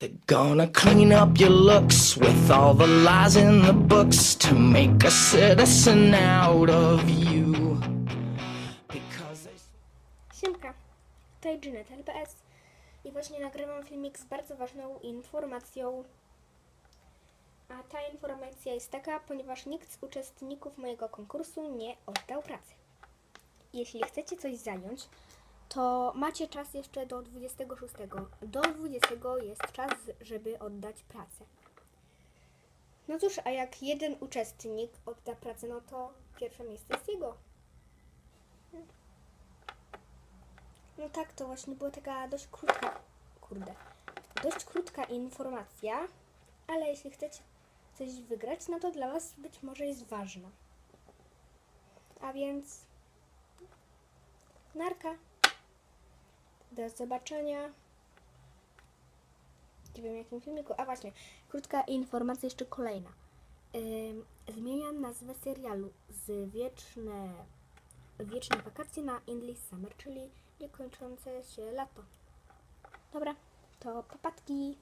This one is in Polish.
They're gonna clean up your looks with all the lies in the books to make a citizen out of you. Because they Siemka, tutaj Janet LPS i właśnie nagrywam filmik z bardzo ważną informacją. A ta informacja jest taka, ponieważ nikt z uczestników mojego konkursu nie oddał pracy. Jeśli chcecie coś zająć, to macie czas jeszcze do 26. Do 20 jest czas, żeby oddać pracę. No cóż, a jak jeden uczestnik odda pracę, no to pierwsze miejsce jest jego. No tak, to właśnie była taka dość krótka, kurde, dość krótka informacja, ale jeśli chcecie coś wygrać, no to dla Was być może jest ważna. A więc narka. Do zobaczenia. Nie wiem jakim filmiku. A właśnie, krótka informacja jeszcze kolejna. Zmieniam nazwę serialu z wieczne wieczne wakacje na Endless Summer, czyli niekończące się lato. Dobra, to papatki.